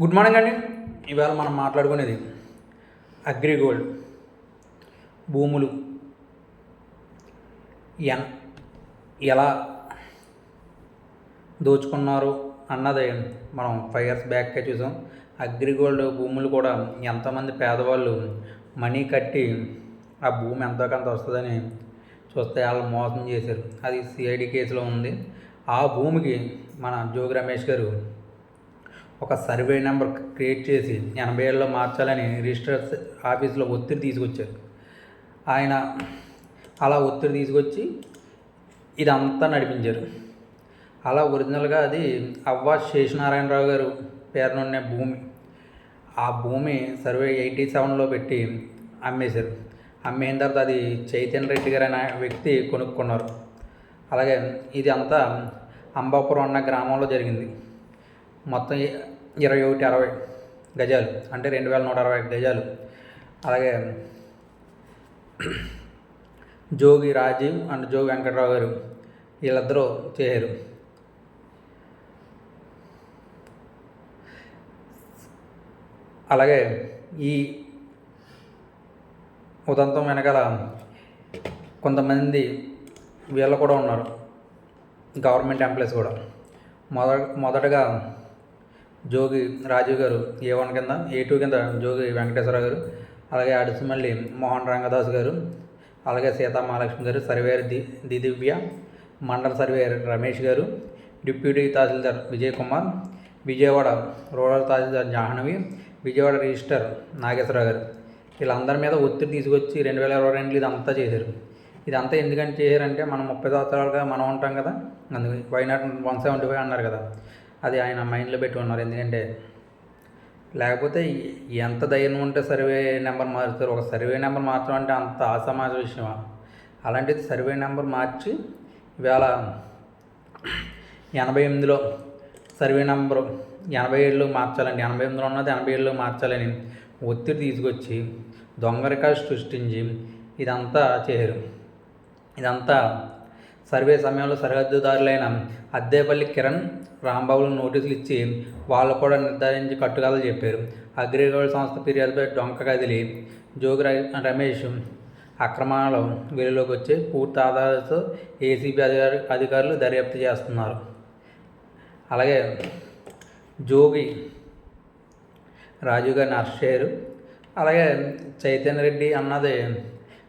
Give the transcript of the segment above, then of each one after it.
Good morning అండి. ఇవాళ మనం మాట్లాడుకునేది అగ్రిగోల్డ్ భూములు ఎన్ ఎలా దోచుకున్నారు అన్నది మనం ఫైవ్ ఇయర్స్ బ్యాక్కే చూసాం. అగ్రిగోల్డ్ భూములు కూడా ఎంతమంది పేదవాళ్ళు మనీ కట్టి ఆ భూమి ఎంతో కొంత వస్తుందని చూస్తే వాళ్ళు మోసం చేశారు. అది సిఐడి కేసులో ఉంది. ఆ భూమికి మన జోగి రమేష్ గారు ఒక సర్వే నెంబర్ క్రియేట్ చేసి ఎనభై ఏళ్ళలో మార్చాలని రిజిస్టర్ ఆఫీస్లో ఒత్తిడి తీసుకొచ్చారు. ఆయన అలా ఒత్తిడి తీసుకొచ్చి ఇదంతా నడిపించారు. అలా ఒరిజినల్గా అది అవ్వా శేషనారాయణరావు గారు పేరునున్న భూమి. ఆ భూమి సర్వే ఎయిటీ సెవెన్లో పెట్టి అమ్మేశారు. అమ్మేసిన తర్వాత అది చైతన్య రెడ్డి గారు అనే వ్యక్తి కొనుక్కున్నారు. అలాగే ఇది అంతా అంబాపురం అన్న గ్రామంలో జరిగింది. మొత్తం ఇరవై ఒకటి అరవై గజాలు. అంటే రెండు వేల నూట అరవై గజాలు. అలాగే జోగి రాజీవ్ అండ్ జోగి వెంకట్రావు గారు వీళ్ళిద్దరూ చేశారు. అలాగే ఈ ఉదంతం వెనకాల కొంతమంది వీళ్ళు కూడా ఉన్నారు. గవర్నమెంట్ ఎంప్లాయీస్ కూడా. మొద మొదటగా జోగి రాజీవ్ గారు ఏ వన్ కింద ఏ టూ కింద జోగి వెంకటేశ్వరరావు గారు అలాగే అడిసిమల్లి మోహన్ రంగదాస్ గారు అలాగే సీతా మహాలక్ష్మి గారు సర్వేయర్ ది దిదివ్య మండల సర్వేయర్ రమేష్ గారు deputy tahsildar Vijay Kumar Vijayawada rural tahsildar Jahnavi Vijayawada register Nageswararao గారు. వీళ్ళందరి మీద ఒత్తిడి తీసుకొచ్చి రెండు వేల ఇరవై రెండులో ఇదంతా చేశారు. ఇదంతా ఎందుకంటే చేశారంటే మనం ముప్పై సంవత్సరాలుగా మనం ఉంటాం కదా అందుకు వైనాట్ వన్ సెవెంటీ ఫైవ్ అన్నారు కదా. అది ఆయన మైండ్లో పెట్టి ఉన్నారు. ఎందుకంటే లేకపోతే ఎంత ధైర్యం ఉంటే సర్వే నెంబర్ మారుతారు. ఒక సర్వే నెంబర్ మార్చడం అంటే అంత అసమాజ విషయమా? అలాంటిది సర్వే నెంబర్ మార్చి ఇవాళ ఎనభై ఎనిమిదిలో సర్వే నెంబరు ఎనభై ఏళ్ళు మార్చాలండి. ఎనభై ఎనిమిదిలో ఉన్నది ఎనభై ఏళ్ళు మార్చాలని ఒత్తిడి తీసుకొచ్చి దొంగ రికార్డు సృష్టించి ఇదంతా చేయరు ఇదంతా సర్వే సమయంలో సరిహద్దుదారులైన అద్దేపల్లి కిరణ్ రాంబాబులు నోటీసులు ఇచ్చి వాళ్ళు కూడా నిర్ధారించి కట్టుకథలు చెప్పారు. అగ్రిగోల్డ్ సంస్థ ఫిర్యాదుపై డొంక కదిలి జోగి రమేష్ అక్రమాలు వెలుగులోకి వచ్చి పూర్తి ఆధారాలతో ఏసీబీ అధికారు అధికారులు దర్యాప్తు చేస్తున్నారు. అలాగే జోగి రాజు గారిని అరెస్ట్ చేయరు. అలాగే చైతన్య రెడ్డి అన్నది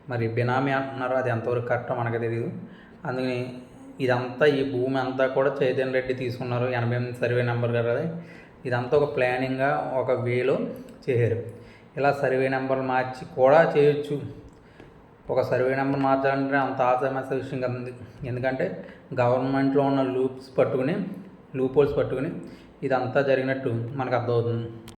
మరి బినామీ అంటున్నారు. అది ఎంతవరకు కరెక్టో మనకు తెలియదు అందుకని ఇదంతా ఈ భూమి అంతా కూడా చైతన్య రెడ్డి తీసుకున్నారు. ఎనభై ఎనిమిది సర్వే నెంబర్ కదా ఇదంతా ఒక ప్లానింగ్గా ఒక వేలో చేశారు. ఇలా సర్వే నెంబర్లు మార్చి కూడా చేయొచ్చు. ఒక సర్వే నెంబర్ మార్చాలంటే అంత ఆసమస్య విషయం కదండి ఎందుకంటే గవర్నమెంట్లో ఉన్న లూప్స్ పట్టుకుని లూప్ హోల్స్ పట్టుకుని ఇదంతా జరిగినట్టు మనకు అర్థమవుతుంది.